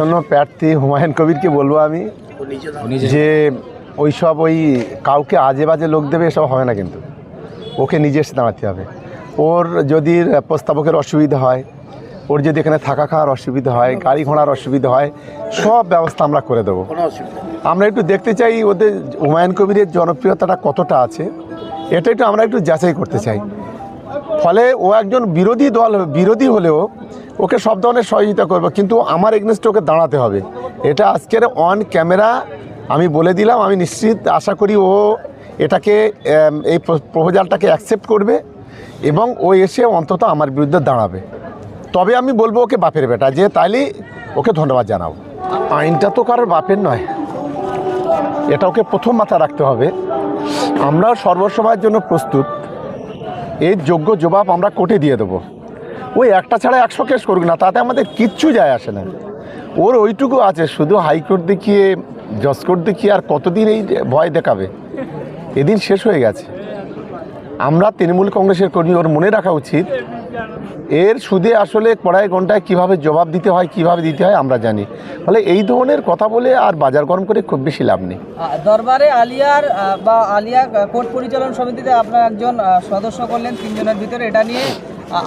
আসন্ন প্রার্থী হুমায়ুন কবিরকে বলব আমি যে যে ওই সব ওই কাউকে আজে বাজে লোক দেবে এসব হবে না কিন্তু। ওকে নিজে এসে দাঁড়াতে হবে। ওর যদি প্রস্তাবকের অসুবিধা হয় ওর যদি এখানে থাকা খাওয়ার অসুবিধা হয় গাড়ি ঘোড়ার অসুবিধা হয় সব ব্যবস্থা আমরা করে দেবো। আমরা একটু দেখতে চাই ওদের হুমায়ুন কবিরের জনপ্রিয়তাটা কতটা আছে। এটা একটু আমরা একটু যাচাই করতে চাই। ফলে ও একজন বিরোধী দল বিরোধী হলেও ওকে সব ধরনের সহযোগিতা করব, কিন্তু আমার এগনেস্টে ওকে দাঁড়াতে হবে। এটা আজকের অন ক্যামেরা আমি বলে দিলাম, আমি নিশ্চিত আশা করি ও এটাকে এই প্রপোজালটাকে অ্যাকসেপ্ট করবে এবং ও এসে অন্তত আমার বিরুদ্ধে দাঁড়াবে। তবে আমি বলব ওকে বাপের বেটা, যে তাইলে ওকে ধন্যবাদ জানাব আইনটা তো কারোর বাপের নয়। এটা ওকে প্রথম মাথা রাখতে হবে। আমরা সর্বসময়ের জন্য প্রস্তুত। এর যোগ্য জবাব আমরা কোর্টে দিয়ে দেবো। ওই একটা ছাড়া একশো কেস করুক না, তাতে আমাদের কিচ্ছু যায় আসে না। ওর ওইটুকু আছে, শুধু হাইকোর্ট দেখিয়ে জজ কোর্ট দেখিয়ে আর কতদিন এই ভয় দেখাবে? এদিন শেষ হয়ে গেছে। আমরা তৃণমূল কংগ্রেসের কর্মী, ওর মনে রাখা উচিত, এর সুদে আসলে কড়াই ঘন্টায় কীভাবে জবাব দিতে হয়, কীভাবে দিতে হয়, আমরা জানি। ফলে এই ধরনের কথা বলে আর বাজার গরম করে খুব বেশি লাভ নেই। দরবারে আলিয়ার বা আলিয়া কোর্ট পরিচালন সমিতিতে আপনার একজন সদস্য করলেন তিনজনের ভিতরে। এটা নিয়ে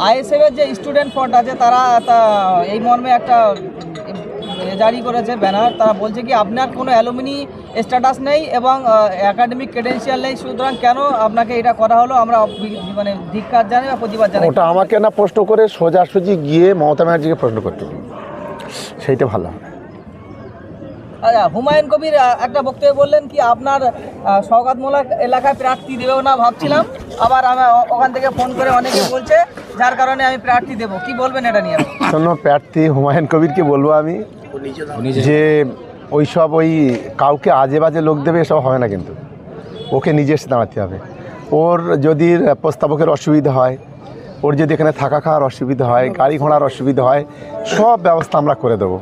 আইএসএফ এর যে স্টুডেন্ট ফ্রন্ট আছে, তারা এই মর্মে একটা জারি করেছে ব্যানার। তারা বলছে কি, আপনার কোনো অ্যালুমিনি স্ট্যাটাস নেই এবং একাডেমিক ক্রেডেন্সিয়াল নেই। সুতরাং কেন আপনাকে এটা করা হলো? আমরা মানে ধিক্কার জানাই বা প্রতিবাদ জানাই। ওটা আমাকে না প্রশ্ন করে সোজাসুজি গিয়ে মমতা ব্যানার্জিকে প্রশ্ন করতে। সেইটা ভালো আচ্ছা হুমায়ুন কবির একটা বক্তব্য বললেন কি, আপনার সওগাতমূলা এলাকায় প্রার্থী দেবেও না ভাবছিলাম। আবার আমি ওখান থেকে ফোন করে অনেকে বলছে, যার কারণে আমি প্রার্থী দেবো। কি বলবেন এটা নিয়ে? শোনো, প্রার্থী হুমায়ুন কবিরকে বলব আমি যে ওই সব ওই কাউকে আজে বাজে লোক দেবে, এসব হবে না কিন্তু। ওকে নিজে এসে দাঁড়াতে হবে। ওর যদি প্রস্তাবকের অসুবিধা হয় ওর যদি এখানে থাকা খাওয়ার অসুবিধা হয় গাড়ি ঘোড়ার অসুবিধা হয় সব ব্যবস্থা আমরা করে দেবো।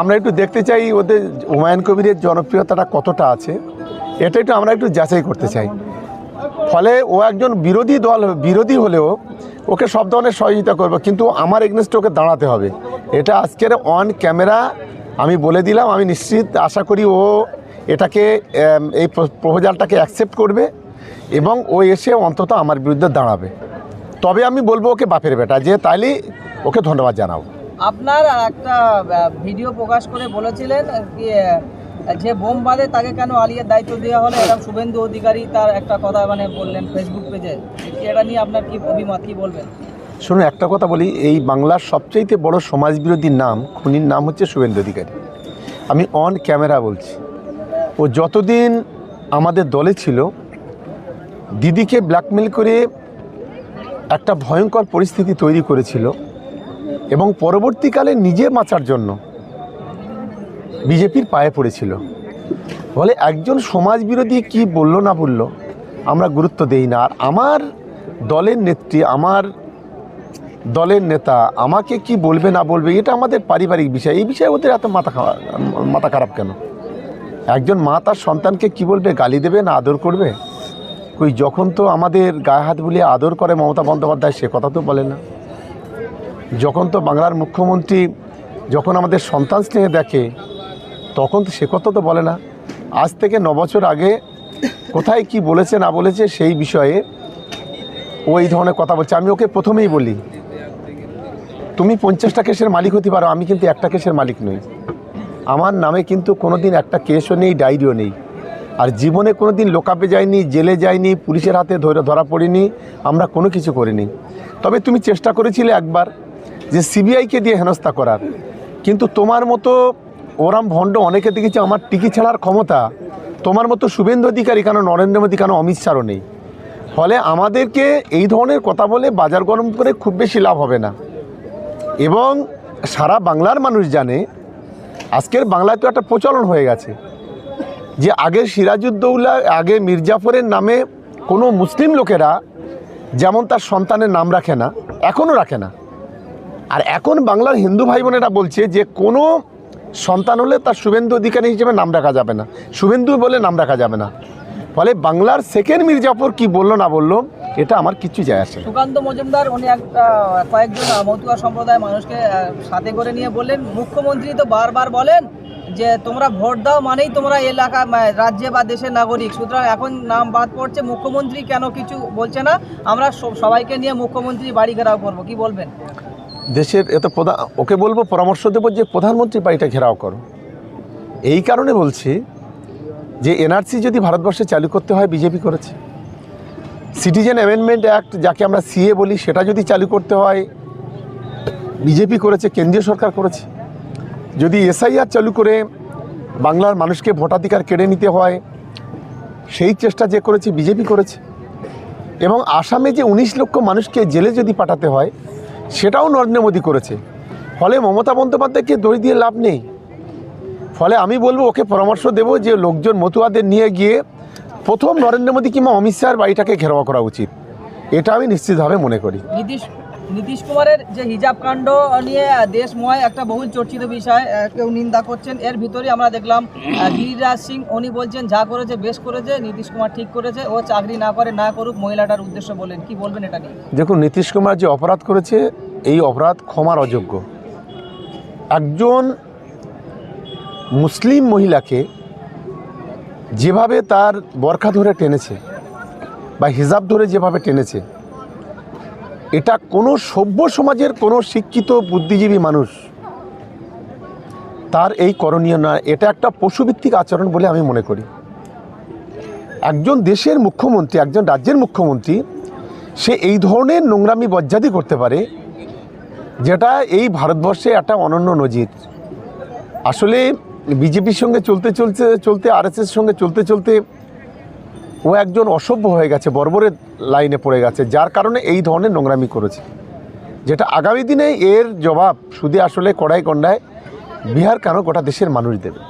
আমরা একটু দেখতে চাই ওদের হুমায়ুন কবিরের জনপ্রিয়তাটা কতটা আছে। এটা একটু আমরা একটু যাচাই করতে চাই। ফলে ও একজন বিরোধী দল বিরোধী হলেও ওকে সব ধরনের সহযোগিতা করব কিন্তু আমার এগনেস্টে ওকে দাঁড়াতে হবে। এটা আজকের অন ক্যামেরা আমি বলে দিলাম আমি নিশ্চিত আশা করি ও এটাকে এই প্রপোজালটাকে অ্যাকসেপ্ট করবে এবং ও এসে অন্তত আমার বিরুদ্ধে দাঁড়াবে। তবে আমি বলব ওকে বাপের বেটা যে তাইলে ওকে ধন্যবাদ জানাব আপনার একটা ভিডিও প্রকাশ করে বলেছিলেন যে বোম বাঁধে তাকে কেন আলিয়ার দায়িত্ব দেওয়া হলো? এরকম শুভেন্দু অধিকারী তার একটা কথা মানে বললেন ফেসবুক পেজে এটা নিয়ে আপনার কি অভিমত কি বলবেন? শুনুন একটা কথা বলি এই বাংলার সবচাইতে বড় সমাজবিরোধীর নাম খুনির নাম হচ্ছে শুভেন্দু অধিকারী। আমি অন ক্যামেরা বলছি। ও যতদিন আমাদের দলে ছিল দিদিকে ব্ল্যাকমেল করে একটা ভয়ঙ্কর পরিস্থিতি তৈরি করেছিল এবং পরবর্তীকালে নিজে বাঁচার জন্য বিজেপির পায়ে পড়েছিল। বলে একজন সমাজ বিরোধী কি বলল না বলল আমরা গুরুত্ব দেই না। আর আমার দলের নেত্রী, আমার দলের নেতা আমাকে কি বলবে না বলবে, এটা আমাদের পারিবারিক বিষয়। এই বিষয়ে ওদের এত মাথা মাথা খারাপ কেন? একজন মা তার সন্তানকে কি বলবে? গালি দেবে না আদর করবে? কই, যখন তো আমাদের গায়ে হাত বুলিয়ে আদর করে মমতা বন্দ্যোপাধ্যায়, সে কথা তো বলে না। যখন তো বাংলার মুখ্যমন্ত্রী যখন আমাদের সন্তান স্নেহে দেখে, তখন তো সে কথা তো বলে না। আজ থেকে ন বছর আগে কোথায় কি বলেছে, না বলেছে, সেই বিষয়ে ও এই ধরনের কথা বলছে। আমি ওকে প্রথমেই বলি, তুমি পঞ্চাশটা কেসের মালিক হতে পারো, আমি কিন্তু একটা কেসের মালিক নই। আমার নামে কিন্তু কোনোদিন একটা কেসও নেই, ডায়েরিও নেই। আর জীবনে কোনো দিন লোকাপে যায়নি জেলে যায়নি পুলিশের হাতে ধরে ধরা পড়িনি, আমরা কোনো কিছু করিনি। তবে তুমি চেষ্টা করেছিলে একবার যে সিবিআইকে দিয়ে হেনস্থা করার। কিন্তু তোমার মতো ওরাম ভণ্ড অনেকে দেখেছি আমার টিকি ছাড়ার ক্ষমতা। তোমার মতো শুভেন্দু অধিকারী কেন, নরেন্দ্র মোদী কেন, অমিত শাহও নেই? ফলে আমাদেরকে এই ধরনের কথা বলে বাজার গরম করে খুব বেশি লাভ হবে না। এবং সারা বাংলার মানুষ জানে, আজকের বাংলায় তো একটা প্রচলন হয়ে গেছে। যে আগে সিরাজউদ্দৌলা, আগে মির্জাফরের নামে কোনো মুসলিম লোকেরা যেমন তার সন্তানের নাম রাখে না, এখনও রাখে না। আর এখন বাংলার হিন্দু ভাই বোনেরা বলছে যে কোনো সন্তান হলে তার শুভেন্দু অধিকারী হিসেবে নাম রাখা যাবে না। শুভেন্দু বলে নাম রাখা যাবে না। ফলে বাংলার সেকেন্ড মির্জাফর কি বলল না বলল, এটা আমার কিচ্ছু যায় আসে সুকান্ত মজুমদার, উনি একটা কয়েকজন মতুয়া সম্প্রদায়ের মানুষকে সাথে করে নিয়ে বললেন, মুখ্যমন্ত্রী তো বারবার বলেন যে তোমরা ভোট দাও মানেই তোমরা এলাকা রাজ্যে বা দেশের নাগরিক। সুতরাং এখন নাম বাদ পড়ছে, মুখ্যমন্ত্রী কেন কিছু বলছে না? আমরা সবাইকে নিয়ে মুখ্যমন্ত্রী বাড়ি ঘেরাও করব, কি বলবেন? দেশের এত প্রধান, ওকে বলব, পরামর্শ দেবো যে প্রধানমন্ত্রী বাড়িটা ঘেরাও করো। এই কারণে বলছি যে এনআরসি যদি ভারতবর্ষে চালু করতে হয়, বিজেপি করেছে। সিটিজেন অ্যামেন্ডমেন্ট অ্যাক্ট, যাকে আমরা সিএ বলি, সেটা যদি চালু করতে হয়, বিজেপি করেছে, কেন্দ্রীয় সরকার করেছে। যদি এসআইআর চালু করে বাংলার মানুষকে ভোটাধিকার কেড়ে নিতে হয়, সেই চেষ্টা যে করেছে বিজেপি করেছে। এবং আসামে যে উনিশ লক্ষ মানুষকে জেলে যদি পাঠাতে হয়, সেটাও নরেন্দ্র মোদী করেছে। ফলে মমতা বন্দ্যোপাধ্যায়কে দড়ি দিয়ে লাভ নেই। ফলে আমি বলব, ওকে পরামর্শ দেব যে লোকজন মতুয়াদের নিয়ে গিয়ে প্রথম নরেন্দ্র মোদী কিংবা অমিত শাহের বাড়িটাকে ঘেরাও করা উচিত। এটা আমি নিশ্চিতভাবে মনে করি। নীতিশ কুমারের যে হিজাব কাণ্ড নিয়ে দেশময় একটা বহুল চর্চিত বিষয় কেউ নিন্দা করছেন। এর ভিতরে আমরা দেখলাম গিরিরাজ সিং, উনি বলছেন, যা করেছে বেশ করেছে, নীতিশ কুমার ঠিক করেছে, ও চাকরি না করে না করুক, মহিলাটার উদ্দেশ্য বলেন। কি বলবেন এটা নিয়ে? দেখুন, নীতিশ কুমার যে অপরাধ করেছে, এই অপরাধ ক্ষমার অযোগ্য। একজন মুসলিম মহিলাকে যেভাবে তার বরখা ধরে টেনেছে, বা হিজাব ধরে যেভাবে টেনেছে এটা কোনো সভ্য সমাজের কোনো শিক্ষিত বুদ্ধিজীবী মানুষ। তার এই করণীয় না এটা একটা পশুভিত্তিক আচরণ বলে আমি মনে করি। একজন দেশের মুখ্যমন্ত্রী, একজন রাজ্যের মুখ্যমন্ত্রী, সে এই ধরনের নোংরামি বজ্জাদি করতে পারে, যেটা এই ভারতবর্ষে একটা অনন্য নজির। আসলে বিজেপির সঙ্গে চলতে চলতে চলতে আরএসএস সঙ্গে চলতে চলতে ও একজন অসভ্য হয়ে গেছে, বর্বরের লাইনে পড়ে গেছে, যার কারণে এই ধরনের নোংরামি করেছে। যেটা আগামী দিনে এর জবাব শুধু আসলে কড়াই কন্ডায় বিহার কেন গোটা দেশের মানুষ দেবে?